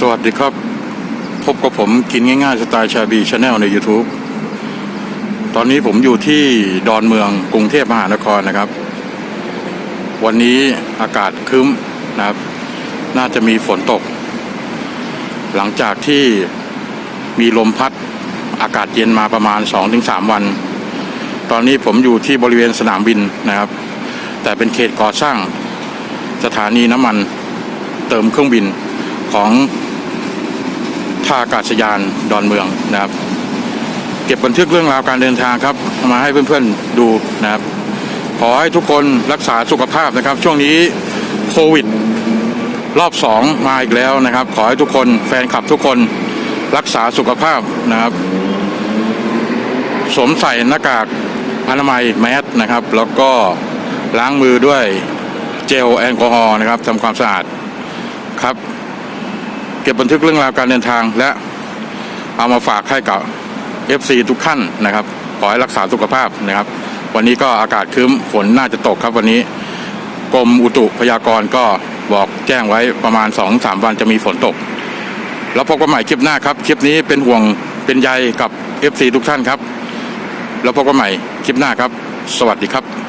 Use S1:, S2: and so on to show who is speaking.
S1: สวัสดีครับ พบกับผมกินง่ายๆสไตล์ชาบีชาแนลใน YouTube ตอนนี้ผมอยู่ที่ดอนเมืองกรุงเทพมหานครนะครับ วันนี้อากาศครึ้มนะครับ น่าจะมีฝนตก หลังจากที่มีลมพัดอากาศเย็นมาประมาณ 2-3 วัน ตอนนี้ผมอยู่ที่บริเวณสนามบินนะครับ แต่เป็นเขตก่อสร้างสถานีน้ำมันเติมเครื่องบินของ ท่าอากาศยานดอนเมืองนะครับ เก็บบันทึกเรื่องราวการเดินทางครับ มาให้เพื่อนๆดูนะครับ ขอให้ทุกคนรักษาสุขภาพนะครับ ช่วงนี้โควิด รอบสองมาอีกแล้วนะครับ ขอให้ทุกคนแฟนคลับทุกคนรักษาสุขภาพนะครับ สวมใส่หน้ากากอนามัยแมสนะครับ แล้วก็ล้างมือด้วยเจลแอลกอฮอล์นะครับทำความสะอาดครับ เก็บบันทึกเรื่องราวการเดินทาง และเอามาฝากให้กับ FC ทุกท่านนะครับ ขอให้รักษาสุขภาพนะครับ วันนี้ก็อากาศครึ้มฝนน่าจะตกครับวันนี้กรมอุตุพยากรณ์ก็บอกแจ้งไว้ประมาณ 2-3 วันจะมีฝนตก แล้วพบกันใหม่คลิปหน้าครับ คลิปนี้เป็นห่วงเป็นใยกับ FC ทุกท่านครับ แล้วพบกันใหม่คลิปหน้าครับ สวัสดีครับ